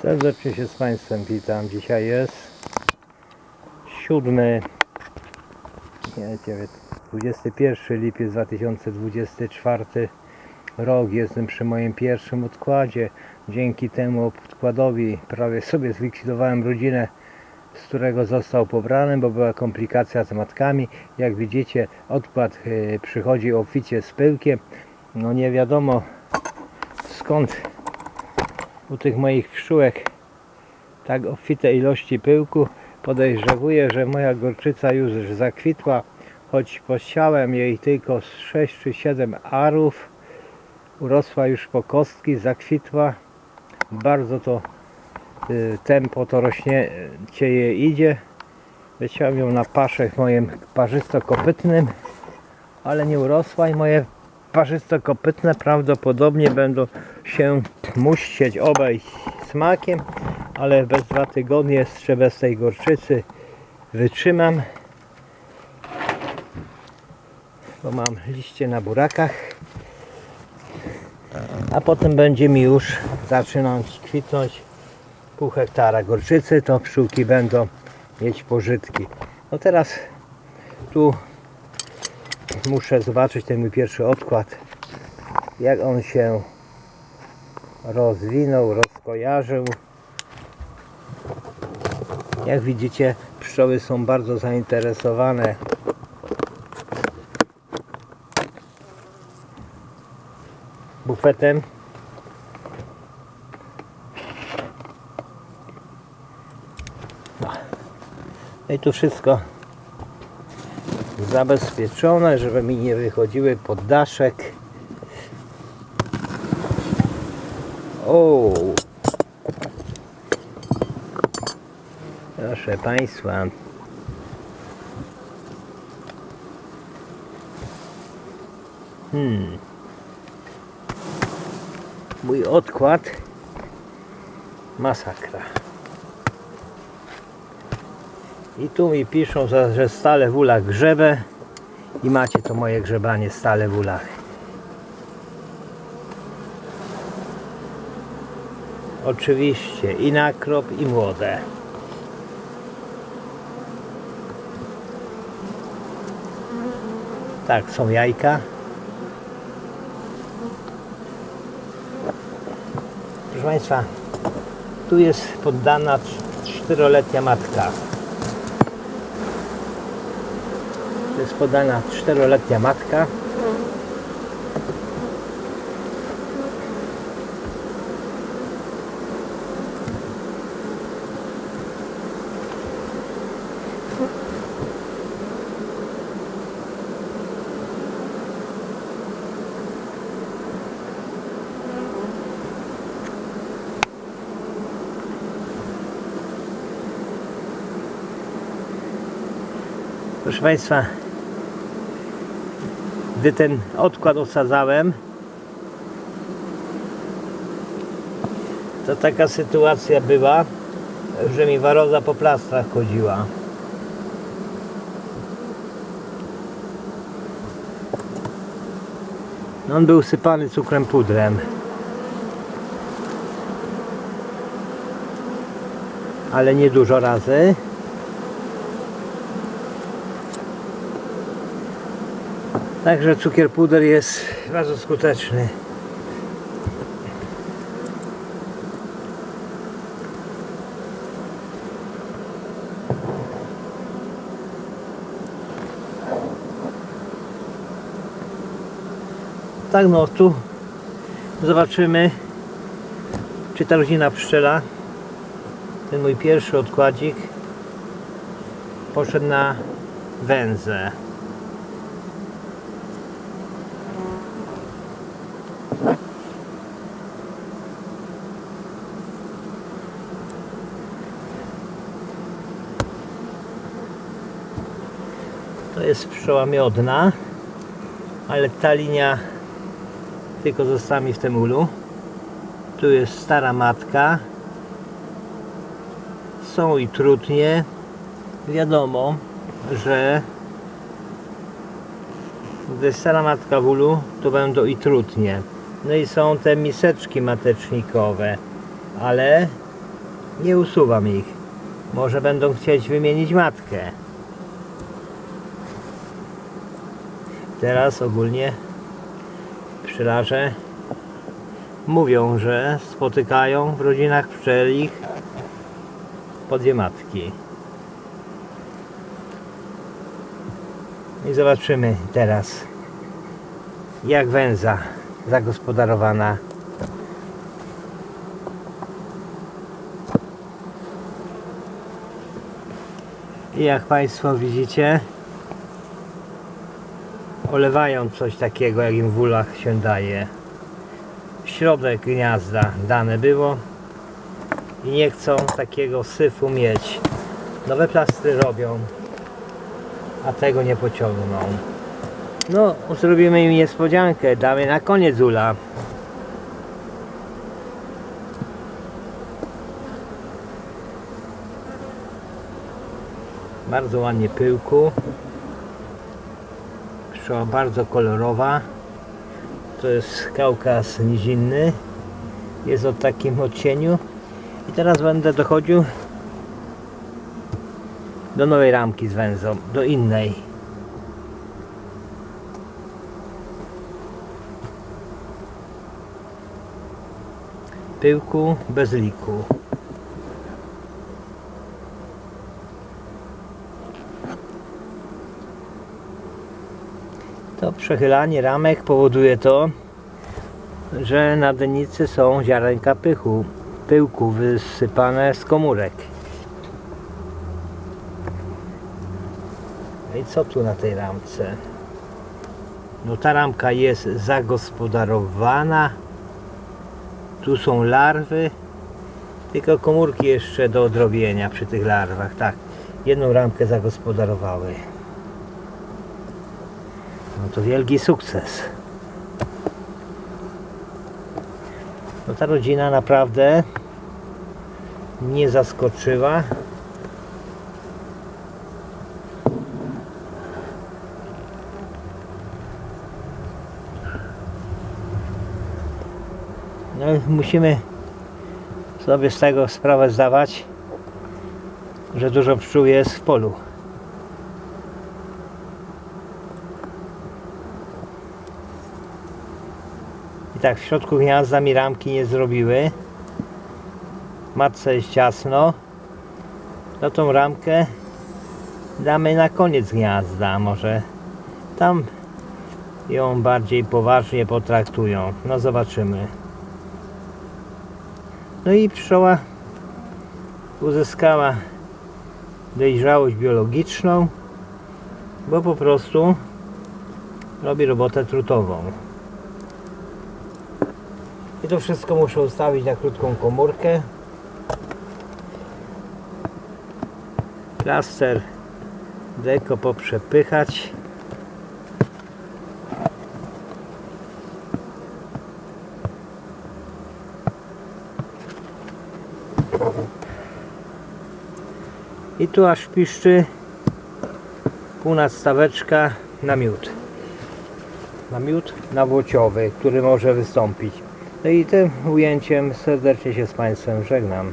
Serdecznie się z Państwem witam. Dzisiaj jest 7, nie, 9, 21 lipiec 2024 rok. Jestem przy moim pierwszym odkładzie. Dzięki temu odkładowi prawie sobie zlikwidowałem rodzinę, z którego został pobrany, bo była komplikacja z matkami. Jak widzicie, odkład e, przychodzi obficie z pyłkiem. No nie wiadomo skąd u tych moich pszczółek tak obfite ilości pyłku. Podejrzewuję, że moja gorczyca już zakwitła, choć posiałem jej tylko z 6 czy 7 arów. Urosła już po kostki, zakwitła. Bardzo to y, tempo to rośnie cieje idzie. Wyciąłem ją na paszę w moim parzysto-kopytnym, ale nie urosła i moje parzysto-kopytne prawdopodobnie będą się muścić obejść smakiem, ale bez dwa tygodnie bez tej gorczycy wytrzymam, bo mam liście na burakach, a potem będzie mi już zaczynać kwitnąć pół hektara gorczycy, to pszczółki będą mieć pożytki. No teraz tu muszę zobaczyć ten mój pierwszy odkład, jak on się rozwinął, rozkojarzył. Jak widzicie, pszczoły są bardzo zainteresowane bufetem. No. No i tu wszystko zabezpieczone, żeby mi nie wychodziły pod daszek. O! Proszę Państwa. Hmm. Mój odkład masakra. I tu mi piszą, że stale w ulach grzebę i macie to moje grzebanie stale w ulach. Oczywiście i nakrop i młode. Tak, są jajka. Proszę Państwa, tu jest poddana czteroletnia matka. To jest podana czteroletnia matka. Proszę Państwa, gdy ten odkład osadzałem, to taka sytuacja była, że mi waroza po plastrach chodziła. No, On był sypany cukrem pudrem. Ale nie dużo razy. Także cukier puder jest bardzo skuteczny. Tak no tu zobaczymy czy ta rodzina pszczela ten mój pierwszy odkładzik poszedł na węzę. To jest pszczoła miodna, ale ta linia tylko została mi w tym ulu. Tu jest stara matka. Są i trutnie. Wiadomo, że gdy stara matka w ulu, to będą i trutnie. No i są te miseczki matecznikowe, ale Nie usuwam ich. Może będą chcieć wymienić matkę. Teraz ogólnie pszczelarze mówią, że spotykają w rodzinach pszczelich po dwie matki. I zobaczymy teraz, jak węza zagospodarowana. I jak Państwo widzicie, olewają coś takiego, jak im w ulach się daje. Środek gniazda dane było i nie chcą takiego syfu mieć. Nowe plastry robią, a tego nie pociągną. No, zrobimy im niespodziankę, damy na koniec ula. Bardzo ładnie pyłku. Pszczoła bardzo kolorowa. To jest kaukaz nizinny. Jest o takim odcieniu. I teraz będę dochodził do nowej ramki z węzą, do innej. Pyłku bez liku. To przechylanie ramek powoduje to, że na denicy są ziarenka pychu, pyłku wysypane z komórek. No i co tu na tej ramce? No ta ramka jest zagospodarowana. Tu są larwy, tylko komórki jeszcze do odrobienia przy tych larwach. Tak, jedną ramkę zagospodarowały. To wielki sukces. No ta rodzina naprawdę nie zaskoczyła. No musimy sobie z tego sprawę zdawać, że dużo pszczół jest w polu. I tak w środku gniazda mi ramki nie zrobiły. Matce jest ciasno. To tą ramkę damy na koniec gniazda. Może tam ją bardziej poważnie potraktują. No zobaczymy. No i pszczoła uzyskała dojrzałość biologiczną, bo po prostu robi robotę trutową. I to wszystko muszę ustawić na krótką komórkę. Plaster deko poprzepychać. I tu aż piszczy półnadstaweczka na miód. Na miód nawłociowy, który może wystąpić. No i tym ujęciem serdecznie się z Państwem żegnam.